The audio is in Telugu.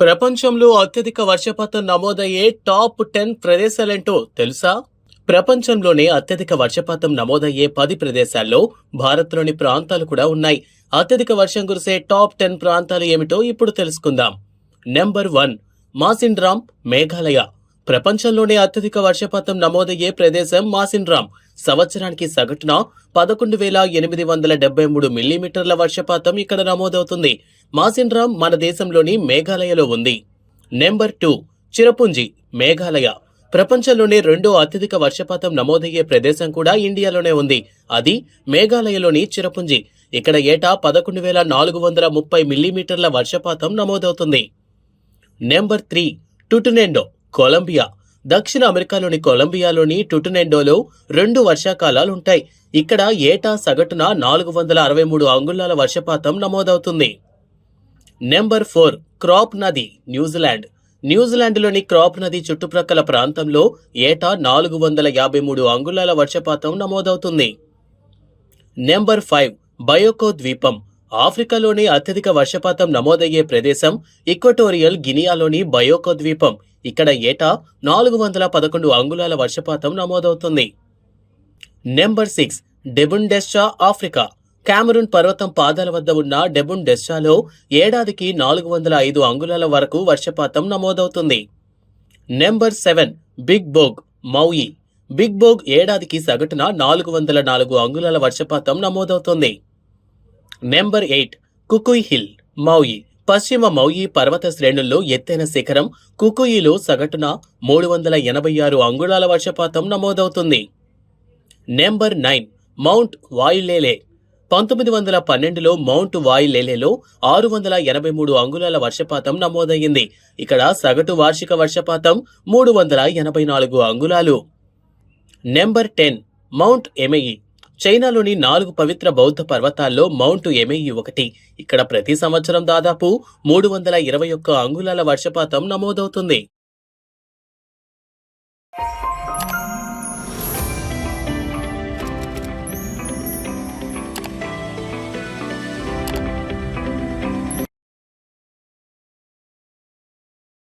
ప్రపంచంలో అత్యధిక వర్షపాతం నమోదయ్యే టాప్ టెన్ ప్రదేశాలేంటో తెలుసా? ప్రపంచంలోనే అత్యధిక వర్షపాతం నమోదయ్యే పది ప్రదేశాల్లో భారత్లోని ప్రాంతాలు కూడా ఉన్నాయి. అత్యధిక వర్షం కురిసే టాప్ టెన్ ప్రాంతాలు ఏమిటో ఇప్పుడు తెలుసుకుందాం. Number one Mawsynram Meghalaya. ప్రపంచంలోనే అత్యధిక వర్షపాతం నమోదయ్యే ప్రదేశం మాసిన్రామ్. సంవత్సరానికి సగటున పదకొండు వేల ఎనిమిది వందల డెబ్బై మూడు మిల్లీమీటర్ల వర్షపాతం ఇక్కడ నమోదవుతుంది. మాసిన్రామ్ మన దేశంలోని మేఘాలయలో ఉంది. Number two Cherrapunji Meghalaya. ప్రపంచంలోనే రెండో అత్యధిక వర్షపాతం నమోదయ్యే ప్రదేశం కూడా ఇండియాలోనే ఉంది. అది మేఘాలయలోని చిరపుంజి. ఇక్కడ ఏటా పదకొండు వేల నాలుగు వందల ముప్పై మిల్లీమీటర్ల వర్షపాతం నమోదవుతుంది. Number three Tutunendo. కొలంబియా. దక్షిణ అమెరికాలోని కొలంబియాలోని టుటునెండోలో రెండు వర్షాకాలాలు ఉంటాయి ఇక్కడ ఏటా సగటున నాలుగు వందల అరవై మూడు అంగుళాల వర్షపాతం నమోదవుతుంది. నెంబర్ ఫోర్ క్రాప్ నది న్యూజిలాండ్. న్యూజిలాండ్లోని క్రాప్ నది చుట్టుప్రక్కల ప్రాంతంలో ఏటా నాలుగు వందల యాభై మూడు అంగుళాల వర్షపాతం నమోదవుతుంది. నెంబర్ ఫైవ్ బయోకో ద్వీపం. ఆఫ్రికాలోని అత్యధిక వర్షపాతం నమోదయ్యే ప్రదేశం ఈక్వటోరియల్ గినియాలోని బయోకో ద్వీపం. ఇక్కడ ఏటా నాలుగు వందల పదకొండు అంగుళాల వర్షపాతం నమోదవుతుంది. Number six Debundscha Africa. Cameroon పర్వతం పాదాల వద్ద ఉన్న డెబుండెస్చాలో ఏడాదికి నాలుగు వందల ఐదు అంగుళాల వరకు వర్షపాతం నమోదవుతుంది. Number seven Big Bog Maui. Big Bog ఏడాదికి సగటున నాలుగు వందల నాలుగు అంగుళాల వర్షపాతం నమోదవుతుంది. Number eight Kukui Hill Maui. పశ్చిమ మౌయి పర్వత శ్రేణుల్లో ఎత్తైన శిఖరం కుకుయిలో సగటున మూడు వందల ఎనభై ఆరు అంగుళాల వర్షపాతం నమోదవుతుంది. Number nine Mount Waialeale. పంతొమ్మిది వందల పన్నెండులో మౌంట్ వాయులేలేలో ఆరు వందల ఎనభై మూడు అంగుళాల వర్షపాతం నమోదయ్యింది. ఇక్కడ సగటు వార్షిక వర్షపాతం మూడు వందల ఎనభై నాలుగు అంగుళాలు. Number ten Mount Emei. చైనాలోని నాలుగు పవిత్ర బౌద్ధ పర్వతాల్లో మౌంట్ ఎమేయి ఒకటి. ఇక్కడ ప్రతి సంవత్సరం దాదాపు మూడు వందల ఇరవై ఒక్క అంగుళాల వర్షపాతం నమోదవుతుంది.